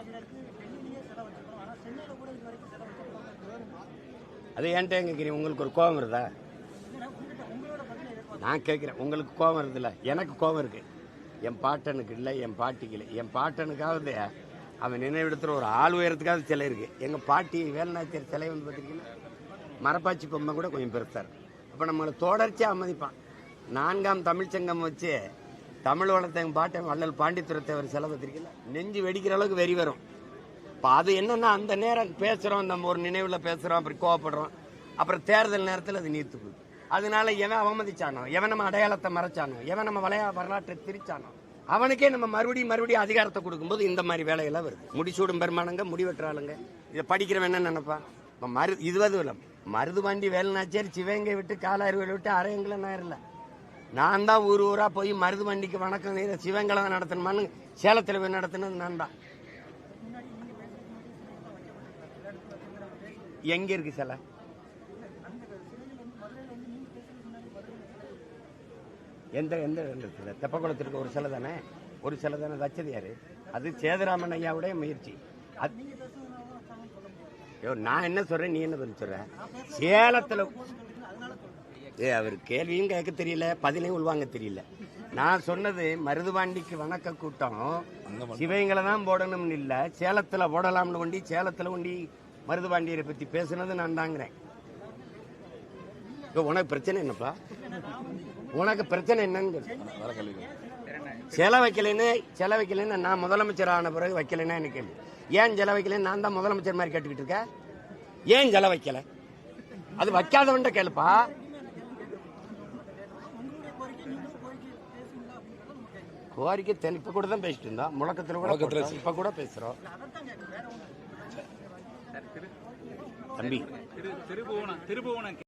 டெல்லியிலேயே ஆனால் சென்னையில் கூட இது வரைக்கும் அது ஏன்ட்ட கேட்குறீங்க உங்களுக்கு ஒரு கோபம் வருதா? நான் கேட்குறேன் உங்களுக்கு கோபம் வருதுல்ல? எனக்கு கோபம் இருக்கு. என் பாட்டனுக்கு இல்லை என் பாட்டிக்கு இல்லை. என் பாட்டனுக்காவது அவன் நினைவிடத்தில் ஒரு ஆள் உயரத்துக்காவது சிலை இருக்குது எங்கள் பாட்டி வேலுநாச்சியர் சிலை வந்து பார்த்துருக்கீங்கன்னா மரப்பாச்சி பொம்மை கூட கொஞ்சம் பெருத்தார் அப்போ நம்மளை தொடர்ச்சியாக அமதிப்பான் நான்காம் தமிழ்ச்சங்கம் வச்சு தமிழ் வளர்த்த எங்கள் பாட்டன் வள்ளல் பாண்டித்துரத்தேவர் செலவு பார்த்துருக்கீங்களா நெஞ்சு வெடிக்கிற அளவுக்கு வெறி வரும். இப்போ அது என்னன்னா அந்த நேரம் பேசுகிறோம் நம்ம ஒரு நினைவில் பேசுகிறோம் அப்புறம் கோவப்படுறோம். அப்புறம் தேர்தல் நேரத்தில் அது நீர்த்து போகுது. அதனால எவன் அவமதிச்சானோ எவன் நம்ம அடையாளத்தை மறைச்சானோ எவன் நம்ம வளையா வரலாற்றை திரிச்சானோ அவனுக்கே நம்ம மறுபடியும் மறுபடியும் அதிகாரத்தை கொடுக்கும்போது இந்த மாதிரி வேலையெல்லாம் வருது. முடிச்சூடும் பெருமானங்க முடிவெற்றாளுங்க இதை படிக்கிறவன் என்ன நினைப்பான் இப்போ மரு இதுவது இல்லை. மருதுபாண்டி வேலைனாச்சேரி சிவங்கை விட்டு காலாறுவேல் விட்டு அரையங்களை நான் இல்லை நான் தான் ஊர் ஊரா போய் மருது வண்டிக்கு வணக்கம் செய்த சிவங்களை தான் நடத்தணுமான்னு சேலத்தில் போய் நடத்தினது நான் தான். எங்க இருக்கு சிலை? எந்த எந்த இடத்துல தெப்பக்குளத்திற்கு ஒரு சிலை தானே? ஒரு சிலை தானே வச்சது யாரு? அது சேதுராமன் ஐயாவுடைய முயற்சி. அது ஐயோ நான் என்ன சொல்றேன் நீ என்ன பதில் சொல்ற? சேலத்தில் ஏ அவர் கேள்வியும் கேட்க தெரியல பதிலையும் உள்வாங்க தெரியல. நான் சொன்னது மருதுபாண்டிக்கு வணக்க கூட்டம். சிவங்களை தான் போடணும்னு இல்ல சேலத்துல போடலாம்னு கொண்டி சேலத்துல கொண்டி மருதுபாண்டியரை பத்தி பேசுனது நான் தாங்கிறேன். இப்போ உனக்கு பிரச்சனை என்னப்பா? உனக்கு பிரச்சனை என்னன்னு. சிலை வைக்கலைன்னு சிலை வைக்கலைன்னு நான் முதலமைச்சர் ஆன பிறகு வைக்கலைன்னா எனக்கு கேள்வி? ஏன் சிலை வைக்கலைன்னு நான் தான் முதலமைச்சர் மாதிரி கேட்டுக்கிட்டு இருக்கேன் ஏன் சிலை வைக்கல? அது வைக்காதவன்ட்ட கேளுப்பா. கோரிக்கை தென் இப்ப கூட தான் பேசிட்டு இருந்தோம். முழக்கத்துல கூட. இப்ப கூட பேசுறோம். தம்பி. திரு திருபுவனம் திருபுவனம்